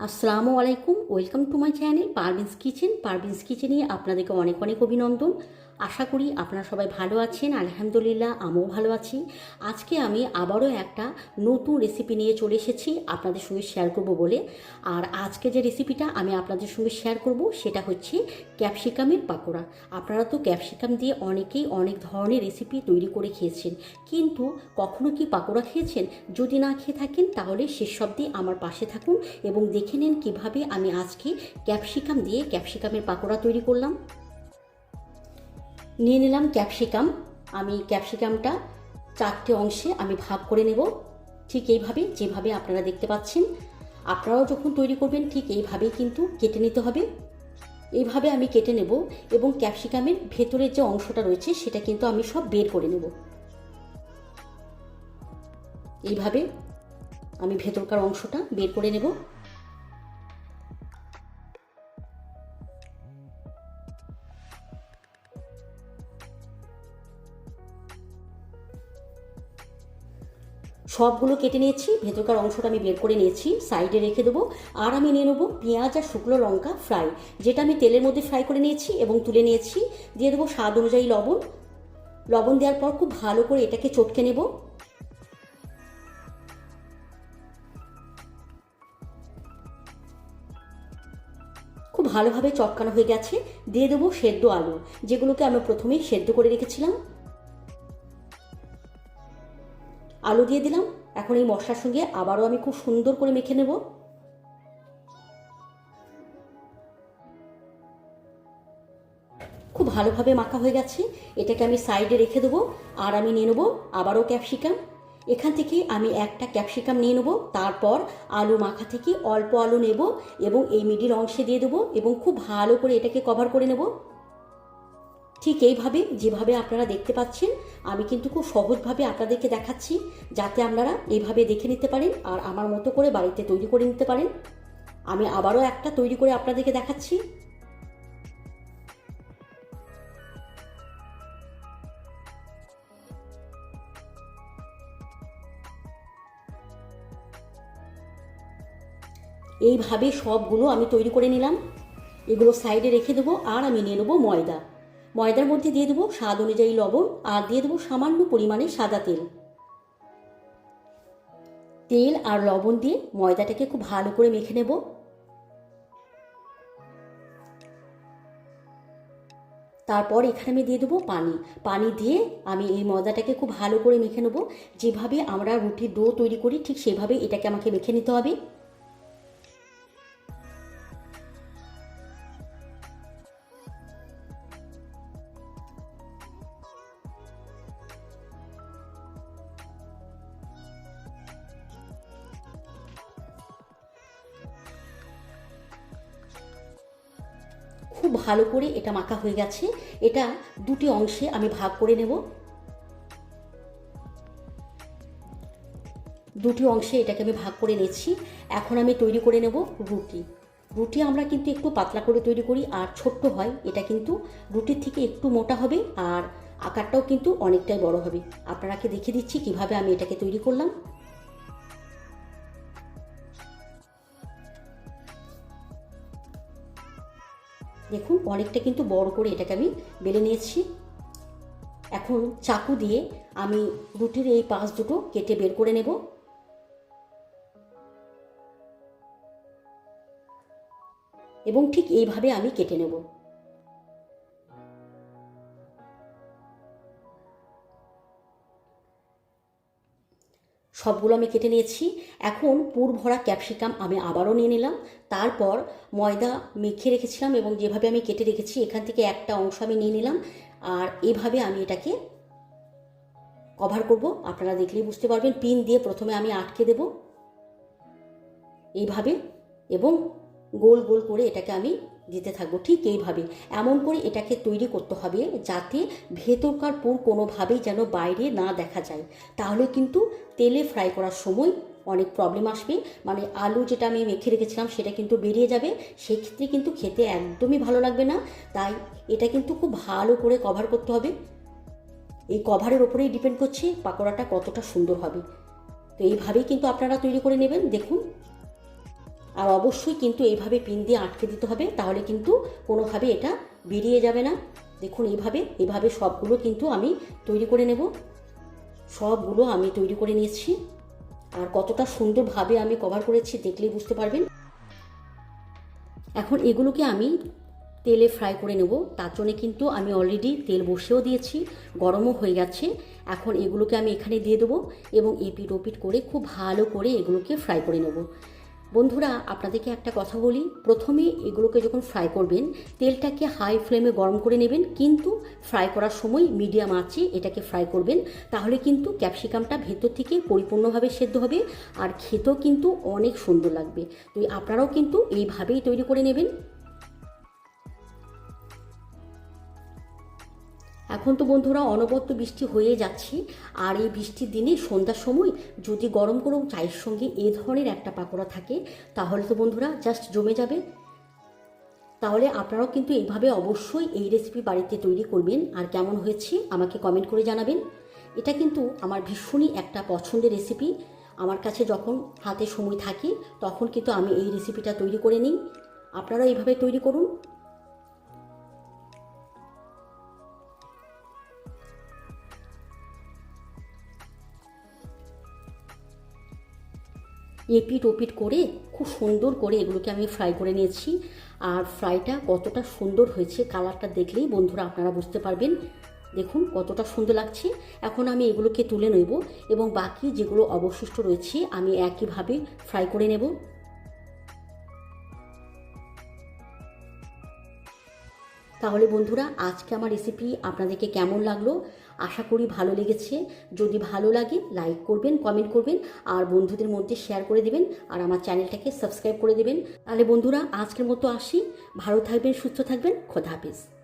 আসসালামু আলাইকুম welcome to my channel Parvin's kitchen. Parvin's কিচেনে আপনাদেরকে অনেক অনেক অভিনন্দন। আশা করি আপনারা সবাই ভালো আছেন, আলহামদুলিল্লাহ আমিও ভালো আছি। আজকে আমি আবারও একটা নতুন রেসিপি নিয়ে চলে এসেছি আপনাদের সঙ্গে শেয়ার করব বলে। আর আজকে যে রেসিপিটা আমি আপনাদের সঙ্গে শেয়ার করব সেটা হচ্ছে ক্যাপসিকামের পাকোড়া। আপনারা তো ক্যাপসিকাম দিয়ে অনেকেই অনেক ধরনের রেসিপি তৈরি করে খেয়েছেন, কিন্তু কখনো কি পাকোড়া খেয়েছেন? যদি না খেয়ে থাকেন তাহলে শেষ অবধি আমার পাশে থাকুন এবং দেখে নিন কীভাবে আমি আজকে ক্যাপসিকাম দিয়ে ক্যাপসিকামের পাকোড়া তৈরি করলাম। নিয়ে নিলাম ক্যাপসিকাম। আমি ক্যাপসিকামটা চারটে অংশে আমি ভাগ করে নেব। ঠিক এইভাবে যেভাবে আপনারা দেখতে পাচ্ছেন, আপনারাও যখন তৈরি করবেন, ঠিক এইভাবেই কিন্তু কেটে নিতে হবে। এইভাবে আমি কেটে নেব এবং ক্যাপসিকামের ভেতরের যে অংশটা রয়েছে, সেটা কিন্তু আমি সব বের করে নেব। এইভাবে আমি ভেতরকার অংশটা বের করে নেব। সবগুলো কেটে নিয়েছি, ভেতরকার অংশটা আমি বের করে নিয়েছি, সাইডে রেখে দেবো। আর আমি নিয়ে নেব পেঁয়াজ আর শুকনো লঙ্কা ফ্রাই, যেটা আমি তেলের মধ্যে ফ্রাই করে নিয়েছি এবং তুলে নিয়েছি। দিয়ে দেবো স্বাদ অনুযায়ী লবণ। লবণ দেওয়ার পর খুব ভালো করে এটাকে চটকে নেব। খুব ভালোভাবে চটকানো হয়ে গেছে। দিয়ে দেবো সেদ্ধ আলু, যেগুলোকে আমি প্রথমেই সেদ্ধ করে রেখেছিলাম। আলু দিয়ে দিলাম। এখন এই মশলার সঙ্গে আবারও আমি খুব সুন্দর করে মেখে নেব। খুব ভালোভাবে মাখা হয়ে গেছে। এটাকে আমি সাইডে রেখে দেবো আর আমি নিয়ে নেব আবারও ক্যাপসিকাম। এখান থেকে আমি একটা ক্যাপসিকাম নিয়ে নেব। তারপর আলু মাখা থেকে অল্প আলু নেব এবং এই মিডিল অংশে দিয়ে দেবো এবং খুব ভালো করে এটাকে কভার করে নেব। ঠিক এইভাবে, যেভাবে আপনারা দেখতে পাচ্ছেন আমি কিন্তু খুব সহজভাবে আপনাদেরকে দেখাচ্ছি, যাতে আপনারা এইভাবে দেখে নিতে পারেন আর আমার মতো করে বাড়িতে তৈরি করে নিতে পারেন। আমি আবারও একটা তৈরি করে আপনাদেরকে দেখাচ্ছি। এইভাবে সবগুলো আমি তৈরি করে নিলাম। এগুলো সাইডে রেখে দেবো আর আমি নিয়ে নেব ময়দা। ময়দার মধ্যে দিয়ে দেবো স্বাদ অনুযায়ী লবণ আর দিয়ে দেবো সামান্য পরিমাণে সাদা তেল। তেল আর লবণ দিয়ে ময়দাটাকে খুব ভালো করে মেখে নেব। তারপর এখানে আমি দিয়ে দেবো পানি। পানি দিয়ে আমি এই ময়দাটাকে খুব ভালো করে মেখে নেব। যেভাবে আমরা রুটির ডো তৈরি করি ঠিক সেভাবে এটাকে আমাকে মেখে নিতে হবে। খুব ভালো করে এটা মাখা হয়ে গেছে। এটা দুটি অংশে আমি ভাগ করে নেব। দুটি অংশে এটাকে আমি ভাগ করে নিচ্ছি। এখন আমি তৈরি করে নেব রুটি। রুটি আমরা কিন্তু একটু পাতলা করে তৈরি করি, আর ছোট্ট হয়, এটা কিন্তু রুটির থেকে একটু মোটা হবে, আর আকারটাও কিন্তু অনেকটাই বড় হবে। আপনারাকে দেখিয়ে দিচ্ছি কীভাবে আমি এটাকে তৈরি করলাম। দেখুন, অনেকটা কিন্তু বড় করে এটাকে আমি বেলে নিয়েছি। এখন চাকু দিয়ে আমি রুটির এই পাশ দুটো কেটে বের করে নেব। এবং ঠিক এইভাবে আমি কেটে নেব। সবগুলো আমি কেটে নিয়েছি। এখন পুর ভরা ক্যাপসিকাম আমি আবারও নিয়ে নিলাম। তারপর ময়দা মেখে রেখেছিলাম এবং যেভাবে আমি কেটে রেখেছি, এখান থেকে একটা অংশ আমি নিয়ে নিলাম। আর এভাবে আমি এটাকে কভার করব। আপনারা দেখলেই বুঝতে পারবেন, পিন দিয়ে প্রথমে আমি আটকে দেব। এইভাবে এবং গোল গোল করে এটাকে আমি দিতে থাকব, ঠিক এইভাবে। এমন করে এটাকে তৈরি করতে হবে যাতে ভেতরকার পুর কোনোভাবেই যেন বাইরে না দেখা যায়। তাহলে কিন্তু তেলে ফ্রাই করার সময় অনেক প্রবলেম আসবে। মানে আলু যেটা আমি মেখে রেখেছিলাম সেটা কিন্তু বেরিয়ে যাবে। সেক্ষেত্রে কিন্তু খেতে একদমই ভালো লাগবে না। তাই এটা কিন্তু খুব ভালো করে কভার করতে হবে। এই কভারের ওপরেই ডিপেন্ড করছে পাকোড়াটা কতটা সুন্দর হবে। তো এইভাবেই কিন্তু আপনারা তৈরি করে নেবেন। দেখুন আর অবশ্যই কিন্তু এইভাবে পিন দিয়ে আটকে দিতে হবে, তাহলে কিন্তু কোনোভাবে এটা বেরিয়ে যাবে না। দেখুন, এইভাবে এইভাবে সবগুলো কিন্তু আমি তৈরি করে নেব। সবগুলো আমি তৈরি করে নিয়েছি। আর কতটা সুন্দরভাবে আমি কভার করেছি দেখলেই বুঝতে পারবেন। এখন এগুলোকে আমি তেলে ফ্রাই করে নেব। তার জন্য কিন্তু আমি অলরেডি তেল বসেও দিয়েছি, গরমও হয়ে গেছে। এখন এগুলোকে আমি এখানে দিয়ে দেবো এবং এপিট ওপিট করে খুব ভালো করে এগুলোকে ফ্রাই করে নেব। বন্ধুরা, আপনাদেরকে একটা কথা বলি। প্রথমে এগুলোকে যখন ফ্রাই করবেন, তেলটাকে হাই ফ্লেমে গরম করে নেবেন, কিন্তু ফ্রাই করার সময় মিডিয়াম আছে এটাকে ফ্রাই করবেন। তাহলে কিন্তু ক্যাপসিকামটা ভেতর থেকে পরিপূর্ণভাবে সেদ্ধ হবে আর খেতেও কিন্তু অনেক সুন্দর লাগবে। তো আপনারাও কিন্তু এইভাবেই তৈরি করে নেবেন। এখন তো বন্ধুরা অনবদ্য বৃষ্টি হয়ে যাচ্ছে, আর এই বৃষ্টির দিনে সন্ধ্যার সময় যদি গরম গরম চায়ের সঙ্গে এ ধরনের একটা পাকোড়া থাকে, তাহলে তো বন্ধুরা জাস্ট জমে যাবে। তাহলে আপনারাও কিন্তু এইভাবে অবশ্যই এই রেসিপি বাড়িতে তৈরি করবেন। আর কেমন হয়েছে আমাকে কমেন্ট করে জানাবেন। এটা কিন্তু আমার ভীষণই একটা পছন্দের রেসিপি আমার কাছে যখন হাতে সময় থাকে, তখন কিন্তু আমি এই রেসিপিটা তৈরি করে নিই। আপনারা এইভাবে তৈরি করুন। এপিট ওপিট করে খুব সুন্দর করে এগুলোকে আমি ফ্রাই করে নিয়েছি। আর ফ্রাইটা কতটা সুন্দর হয়েছে কালারটা দেখলেই বন্ধুরা আপনারা বুঝতে পারবেন। দেখুন কতটা সুন্দর লাগছে। এখন আমি এগুলোকে তুলে নেব এবং বাকি যেগুলো অবশিষ্ট রয়েছে আমি একইভাবে ফ্রাই করে নেব। তাহলে বন্ধুরা আজকে আমার রেসিপি আপনাদেরকে কেমন লাগল? আশা করি ভালো লেগেছে। যদি ভালো লাগে লাইক করবেন কমেন্ট করবেন, আর বন্ধুদের মধ্যে শেয়ার করে দেবেন, আর আমার চ্যানেলটাকে সাবস্ক্রাইব করে দেবেন। তাহলে বন্ধুরা, আজকের মতো আসি। ভালো থাকবেন, সুস্থ থাকবেন। খোদা হাফিজ।